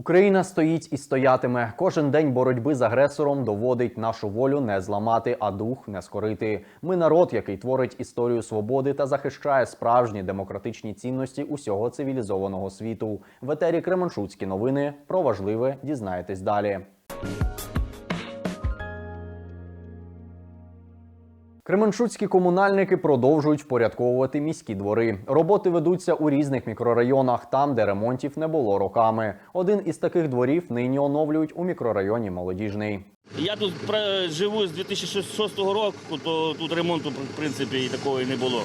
Україна стоїть і стоятиме. Кожен день боротьби з агресором доводить нашу волю не зламати, а дух не скорити. Ми народ, який творить історію свободи та захищає справжні демократичні цінності усього цивілізованого світу. В етері Кременчуцькі новини про важливе дізнаєтесь далі. Кременчуцькі комунальники продовжують впорядковувати міські двори. Роботи ведуться у різних мікрорайонах, там, де ремонтів не було роками. Один із таких дворів нині оновлюють у мікрорайоні Молодіжний. Я тут живу з 2006 року, то тут ремонту в принципі і такого і не було.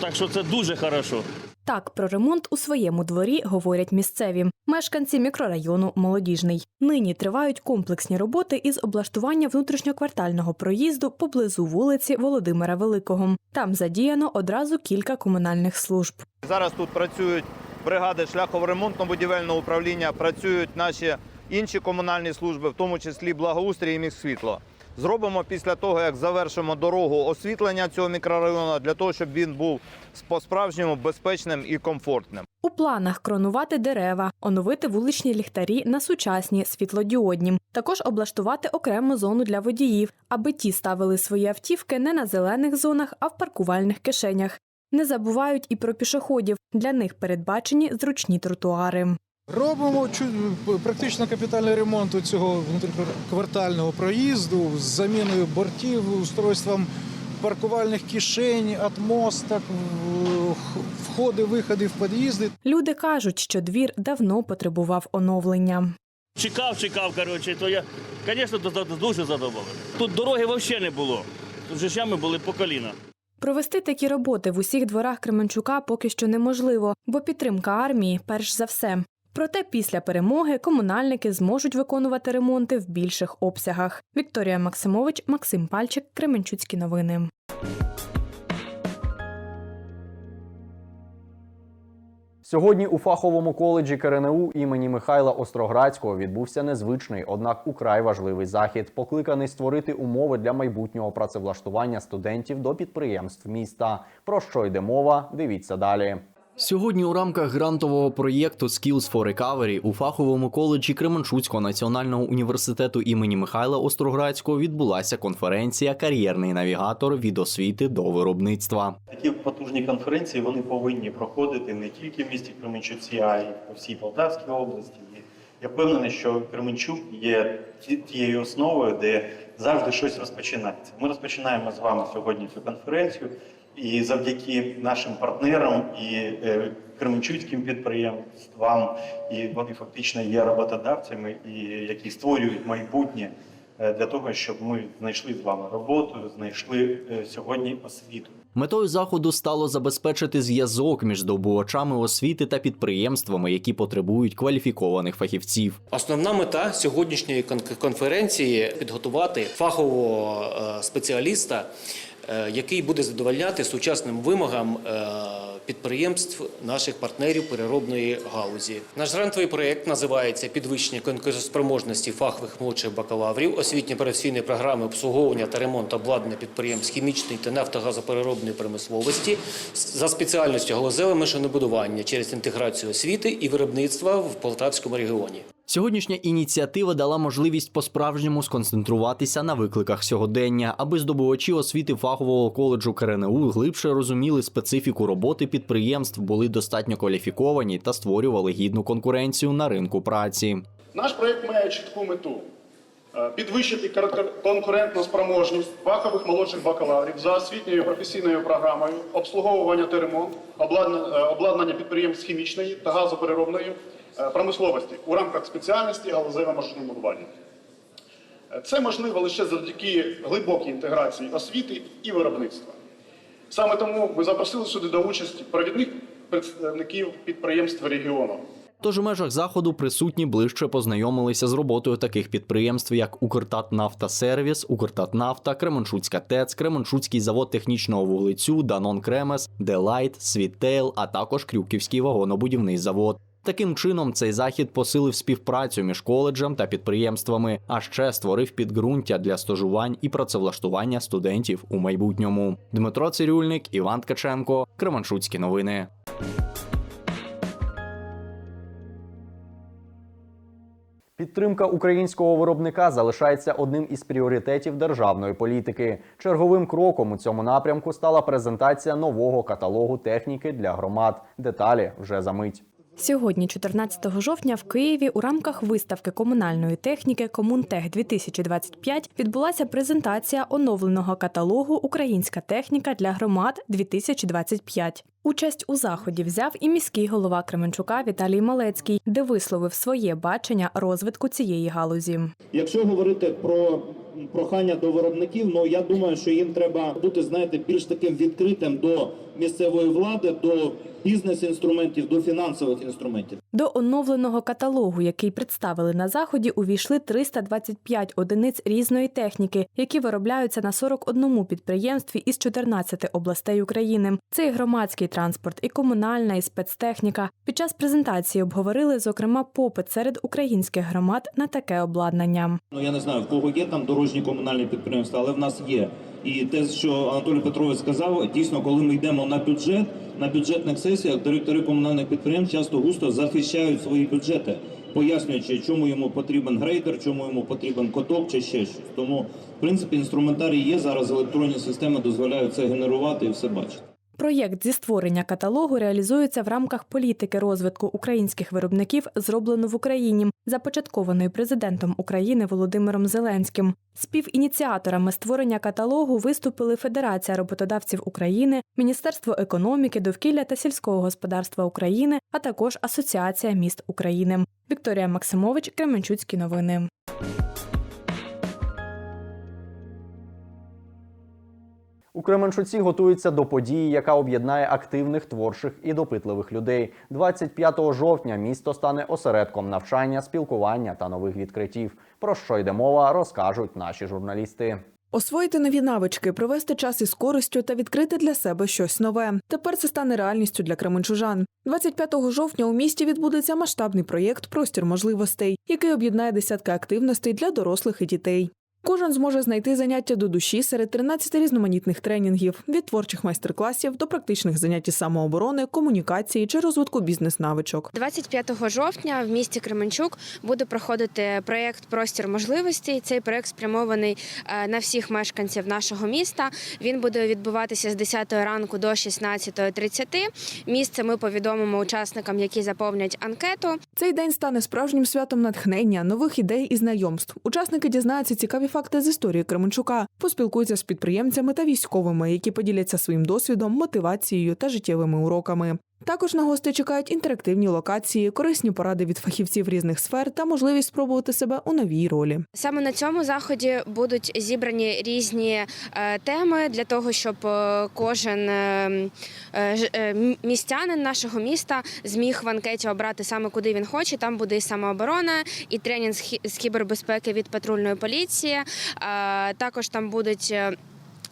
Так що це дуже хорошо. Так про ремонт у своєму дворі говорять місцеві мешканці мікрорайону Молодіжний. Нині тривають комплексні роботи із облаштування внутрішньоквартального проїзду поблизу вулиці Володимира Великого. Там задіяно одразу кілька комунальних служб. Зараз тут працюють бригади шляхово-ремонтно-будівельного управління, працюють наші інші комунальні служби, в тому числі благоустрій і міськсвітло. Зробимо після того, як завершимо дорогу освітлення цього мікрорайону, для того, щоб він був по-справжньому безпечним і комфортним. У планах кронувати дерева, оновити вуличні ліхтарі на сучасні світлодіодні, також облаштувати окрему зону для водіїв, аби ті ставили свої автівки не на зелених зонах, а в паркувальних кишенях. Не забувають і про пішоходів. Для них передбачені зручні тротуари. Робимо чу- практично капітальний ремонт у цього внутріквартального проїзду з заміною бортів, устройством паркувальних кишень, атмосток, входи, виходи в під'їзди. Люди кажуть, що двір давно потребував оновлення. Чекав, чекав, коротше, то я, звісно, дуже задоволений. Тут дороги взагалі не було. Тут щами були по коліна. Провести такі роботи в усіх дворах Кременчука поки що неможливо, бо підтримка армії перш за все. Проте після перемоги комунальники зможуть виконувати ремонти в більших обсягах. Вікторія Максимович, Максим Пальчик, Кременчуцькі новини. Сьогодні у фаховому коледжі КРНУ імені Михайла Остроградського відбувся незвичний, однак украй важливий захід, покликаний створити умови для майбутнього працевлаштування студентів до підприємств міста. Про що йде мова? Дивіться далі. Сьогодні у рамках грантового проєкту Skills for Recovery у фаховому коледжі Кременчуцького національного університету імені Михайла Остроградського відбулася конференція Кар'єрний навігатор від освіти до виробництва. Такі потужні конференції вони повинні проходити не тільки в місті Кременчуці, а й по всій Полтавській області. Я впевнений, що Кременчук є тією основою, де завжди щось розпочинається. Ми розпочинаємо з вами сьогодні цю конференцію, і завдяки нашим партнерам і е, кременчуцьким підприємствам, і вони фактично є роботодавцями, і які створюють майбутнє е, для того, щоб ми знайшли з вами роботу, знайшли е, сьогодні освіту. Метою заходу стало забезпечити зв'язок між здобувачами освіти та підприємствами, які потребують кваліфікованих фахівців. Основна мета сьогоднішньої кон- конференції підготувати фахового спеціаліста, який буде задовольняти сучасним вимогам е, підприємств наших партнерів переробної галузі. Наш грантовий проєкт називається Підвищення конкурентоспроможності фахових молодших бакалаврів, освітньо професійної програми обслуговування та ремонту обладнання підприємств хімічної та нафтогазопереробної промисловості за спеціальністю галузеве машинобудування через інтеграцію освіти і виробництва в Полтавському регіоні. Сьогоднішня ініціатива дала можливість по-справжньому сконцентруватися на викликах сьогодення, аби здобувачі освіти фахового коледжу КРНУ глибше розуміли специфіку роботи підприємств, були достатньо кваліфіковані та створювали гідну конкуренцію на ринку праці. Наш проект має чітку мету е, підвищити конкурентну спроможність фахових молодших бакалаврів за освітньою професійною програмою обслуговування та ремонт обладнання, е, обладнання підприємств хімічної та газопереробної промисловості у рамках спеціальності галузеве машинобудування. Е, Це можливо лише завдяки глибокій інтеграції освіти і виробництва. Саме тому ми запросили сюди до участі провідних представників підприємств регіону. Тож у межах заходу присутні ближче познайомилися з роботою таких підприємств, як Укртатнафтасервіс, Укртатнафта, Кременчуцька ТЕЦ, Кременчуцький завод технічного вуглецю, Данон Кремес, Делайт, Світейл, а також Крюківський вагонобудівний завод. Таким чином, цей захід посилив співпрацю між коледжем та підприємствами, а ще створив підґрунтя для стажувань і працевлаштування студентів у майбутньому. Дмитро Цирюльник, Іван Ткаченко, Кременчуцькі новини. Підтримка українського виробника залишається одним із пріоритетів державної політики. Черговим кроком у цьому напрямку стала презентація нового каталогу техніки для громад. Деталі вже за мить. Сьогодні, 14 жовтня, в Києві у рамках виставки комунальної техніки Комунтех 2025 відбулася презентація оновленого каталогу Українська техніка для громад 2025 Участь у заході взяв і міський голова Кременчука Віталій Малецький, де висловив своє бачення розвитку цієї галузі. Якщо говорити про прохання до виробників, ну я думаю, що їм треба бути, знаєте, більш таким відкритим до місцевої влади, до бізнес-інструментів, до фінансових інструментів. До оновленого каталогу, який представили на заході, увійшли 325 одиниць різної техніки, які виробляються на 41 підприємстві із 14 областей України. Це і громадський транспорт, і комунальна, і спецтехніка. Під час презентації обговорили, зокрема, попит серед українських громад на таке обладнання. Ну я не знаю, в кого є там дорожні комунальні підприємства, але в нас є. І те, що Анатолій Петрович сказав, дійсно, коли ми йдемо на бюджет, на бюджетних сесіях директори комунальних підприємств часто густо захищають свої бюджети, пояснюючи, чому йому потрібен грейдер, чому йому потрібен коток чи ще щось. Тому, в принципі, інструментарій є зараз. Електронні системи дозволяють це генерувати і все бачити. Проєкт зі створення каталогу реалізується в рамках політики розвитку українських виробників, зроблено в Україні, започаткованої президентом України Володимиром Зеленським. Співініціаторами створення каталогу виступили Федерація роботодавців України, Міністерство економіки, довкілля та сільського господарства України, а також Асоціація міст України. Вікторія Максимович, Кременчуцькі новини. У Кременчуці готуються до події, яка об'єднає активних, творчих і допитливих людей. 25 жовтня місто стане осередком навчання, спілкування та нових відкриттів. Про що йде мова, розкажуть наші журналісти. Освоїти нові навички, провести час із користю та відкрити для себе щось нове. Тепер це стане реальністю для кременчужан. 25 жовтня у місті відбудеться масштабний проєкт Простір можливостей, який об'єднає десятки активностей для дорослих і дітей. Кожен зможе знайти заняття до душі серед 13 різноманітних тренінгів від творчих майстер-класів до практичних занять із самооборони, комунікації чи розвитку бізнес-навичок. 25 жовтня в місті Кременчук буде проходити проєкт Простір можливостей. Цей проєкт спрямований е, на всіх мешканців нашого міста. Він буде відбуватися з 10 ранку до 16.30. Місце ми повідомимо учасникам, які заповнять анкету. Цей день стане справжнім святом натхнення, нових ідей і знайомств. Учасники дізнаються цікаві факти з історії Кременчука, поспілкуються з підприємцями та військовими, які поділяться своїм досвідом, мотивацією та життєвими уроками. Також на гостей чекають інтерактивні локації, корисні поради від фахівців різних сфер та можливість спробувати себе у новій ролі. Саме на цьому заході будуть зібрані різні е, теми для того, щоб е, кожен е, містянин нашого міста зміг в анкеті обрати саме куди він хоче. Там буде і самооборона, і тренінг з кібербезпеки від патрульної поліції. Також там будуть.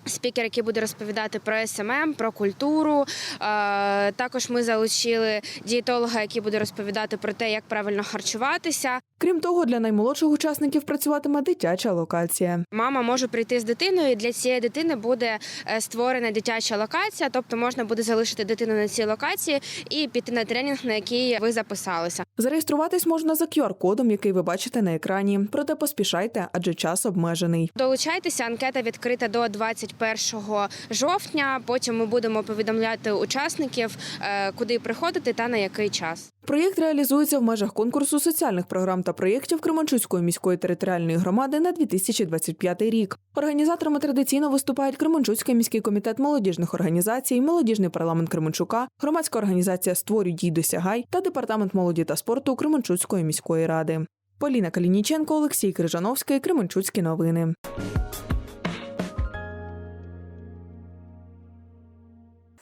Спікер, який буде розповідати про СММ, про культуру. Е, Також ми залучили дієтолога, який буде розповідати про те, як правильно харчуватися. Крім того, для наймолодших учасників працюватиме дитяча локація. Мама може прийти з дитиною. і Для цієї дитини буде е, створена дитяча локація, тобто можна буде залишити дитину на цій локації і піти на тренінг, на який ви записалися. Зареєструватись можна за QR-кодом, який ви бачите на екрані. Проте поспішайте, адже час обмежений. Долучайтеся, анкета відкрита до 21 жовтня. Потім ми будемо повідомляти учасників, е, куди приходити та на який час. Проєкт реалізується в межах конкурсу соціальних програм та проєктів Кременчуцької міської територіальної громади на 2025 рік. Організаторами традиційно виступають Кременчуцький міський комітет молодіжних організацій, молодіжний парламент Кременчука, громадська організація Створюй дій досягай та департамент молоді та спорту Кременчуцької міської ради. Поліна Калініченко, Олексій Крижановський, Кременчуцькі новини.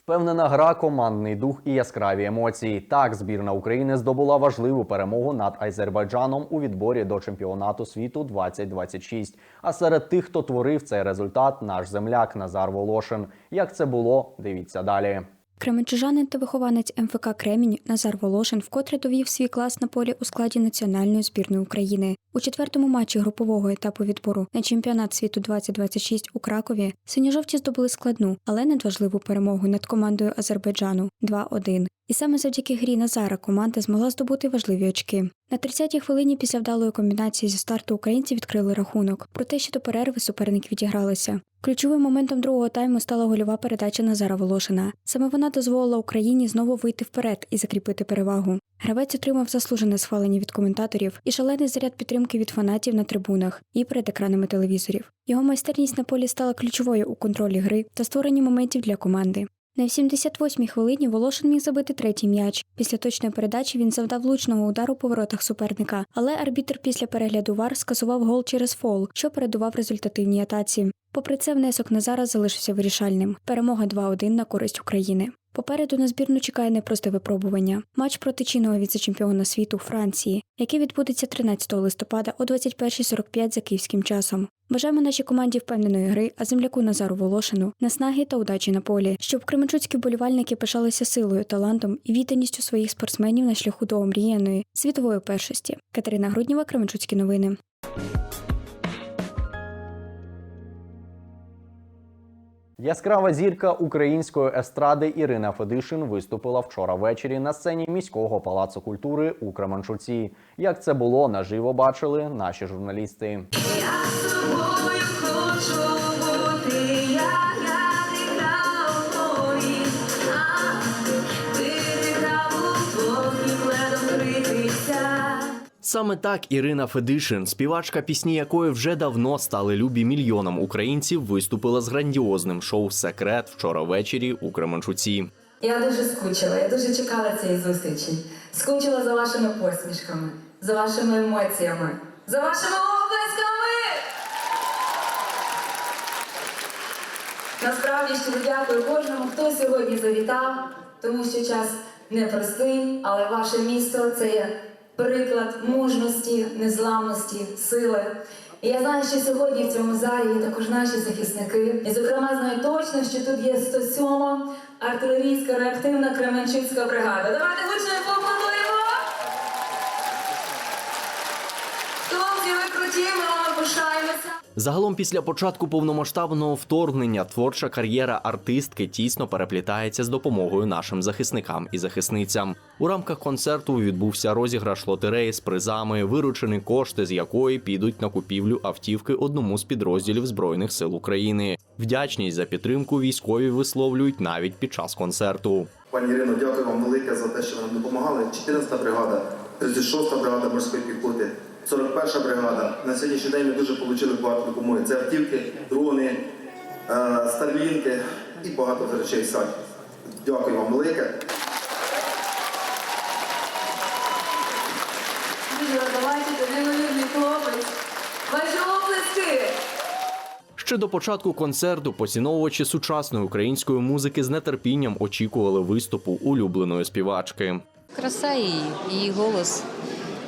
Впевнена гра, командний дух і яскраві емоції. Так, збірна України здобула важливу перемогу над Азербайджаном у відборі до чемпіонату світу 2026. А серед тих, хто творив цей результат, наш земляк Назар Волошин. Як це було? Дивіться далі. Кременчужанин та вихованець МФК Кремінь Назар Волошин вкотре довів свій клас на полі у складі національної збірної України. У четвертому матчі групового етапу відбору на чемпіонат світу 2026 у Кракові синьо-жовті здобули складну, але надважливу перемогу над командою Азербайджану 2-1. І саме завдяки грі Назара команда змогла здобути важливі очки. На 30-й хвилині після вдалої комбінації зі старту українці відкрили рахунок. Проте ще до перерви суперник відігралися. Ключовим моментом другого тайму стала гольова передача Назара Волошина. Саме вона дозволила Україні знову вийти вперед і закріпити перевагу. Гравець отримав заслужене схвалення від коментаторів і шалений заряд підтримки від фанатів на трибунах і перед екранами телевізорів. Його майстерність на полі стала ключовою у контролі гри та створенні моментів для команди. На 78-й хвилині Волошин міг забити третій м'яч. Після точної передачі він завдав влучного удару по воротах суперника, але арбітр після перегляду ВАР скасував гол через фол, що передував результативній атаці. Попри це, внесок Назара залишився вирішальним. Перемога 2-1 на користь України. Попереду на збірну чекає непросте випробування. Матч проти чинного віце-чемпіона світу Франції, який відбудеться 13 листопада о 21.45 за київським часом. Бажаємо нашій команді впевненої гри, а земляку Назару Волошину наснаги та удачі на полі, щоб кременчуцькі болівальники пишалися силою, талантом і відданістю своїх спортсменів на шляху до омріяної світової першості. Катерина Грудніва, Кременчуцькі новини. Яскрава зірка української естради Ірина Федишин виступила вчора ввечері на сцені міського палацу культури у Кременчуці. Як це було наживо бачили наші журналісти. Саме так Ірина Федишин, співачка пісні якої вже давно стали любі мільйонам українців, виступила з грандіозним шоу Секрет вчора ввечері у Кременчуці. Я дуже скучила, я дуже чекала цієї зустрічі. Скучила за вашими посмішками, за вашими емоціями, за вашими оплесками. Насправді щиро дякую кожному, хто сьогодні завітав, тому що час непростий, але ваше місто це є приклад мужності, незламності, сили. І я знаю, що сьогодні в цьому залі є також наші захисники. І, зокрема, знаю точно, що тут є 107-ма артилерійська реактивна Кременчуцька бригада. Давайте гучно поаплодуємо! Хлопці, ви круті, ми пишаємося. Загалом, після початку повномасштабного вторгнення, творча кар'єра артистки тісно переплітається з допомогою нашим захисникам і захисницям. У рамках концерту відбувся розіграш лотереї з призами, виручені кошти з якої підуть на купівлю автівки одному з підрозділів збройних сил України. Вдячність за підтримку військові висловлюють навіть під час концерту. Пані Ірино, дякую вам велике за те, що ви нам допомагали. 14-та бригада, 36-та бригада морської піхоти, 41-ша бригада. На сьогоднішній день ми дуже отримали багато допомоги. Це автівки, дрони, е, старлінки і багато речей самі. Дякую вам велике. Ваші оплески! Ще до початку концерту поціновувачі сучасної української музики з нетерпінням очікували виступу улюбленої співачки. Краса її, її голос.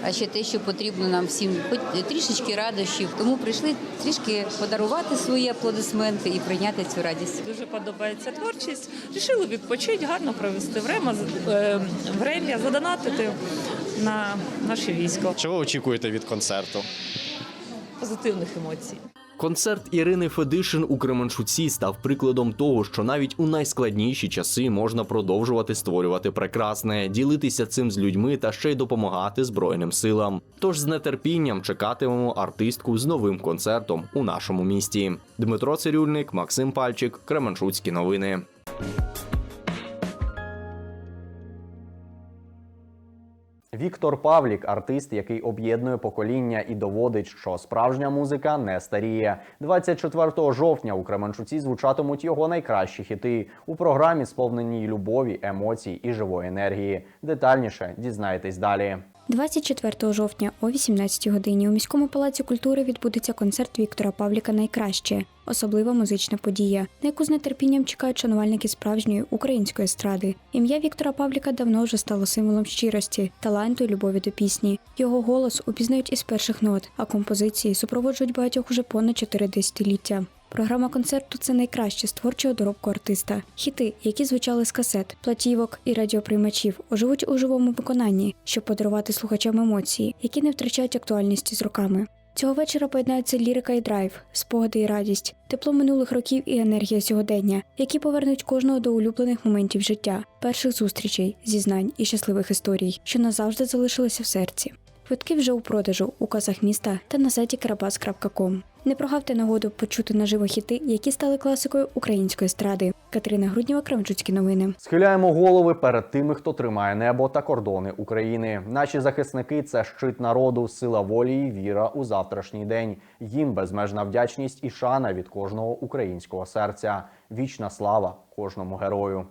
А ще те, що потрібно нам всім, хоч трішечки радощів. Тому прийшли трішки подарувати свої аплодисменти і прийняти цю радість. Дуже подобається творчість. Рішили відпочити, гарно провести время, е, время задонатити на наше військо. Чого очікуєте від концерту? Позитивних емоцій. Концерт Ірини Федишин у Кременчуці став прикладом того, що навіть у найскладніші часи можна продовжувати створювати прекрасне, ділитися цим з людьми та ще й допомагати Збройним силам. Тож з нетерпінням чекатимемо артистку з новим концертом у нашому місті. Дмитро Цирюльник, Максим Пальчик, Кременчуцькі новини. Віктор Павлік, артист, який об'єднує покоління і доводить, що справжня музика не старіє. 24 жовтня у Кременчуці звучатимуть його найкращі хіти у програмі, сповненій любові, емоцій і живої енергії. Детальніше дізнаєтесь далі. 24 жовтня о 18 годині у міському палаці культури відбудеться концерт Віктора Павліка Найкраще, особлива музична подія, на яку з нетерпінням чекають шанувальники справжньої української естради. Ім'я Віктора Павліка давно вже стало символом щирості, таланту і любові до пісні. Його голос упізнають із перших нот, а композиції супроводжують багатьох уже понад чотири десятиліття. Програма концерту це найкраще з творчого доробку артиста. Хіти, які звучали з касет, платівок і радіоприймачів, оживуть у живому виконанні, щоб подарувати слухачам емоції, які не втрачають актуальності з роками. Цього вечора поєднаються лірика і драйв, спогади і радість, тепло минулих років і енергія сьогодення, які повернуть кожного до улюблених моментів життя, перших зустрічей, зізнань і щасливих історій, що назавжди залишилися в серці. Квитки вже у продажу у касах міста та на сайті karabas.com. Не прогавте нагоду почути наживо хіти, які стали класикою української естради. Катерина Грудніва, Кременчуцькі новини. Схиляємо голови перед тими, хто тримає небо та кордони України. Наші захисники це щит народу, сила волі і віра у завтрашній день. Їм безмежна вдячність і шана від кожного українського серця. Вічна слава кожному герою.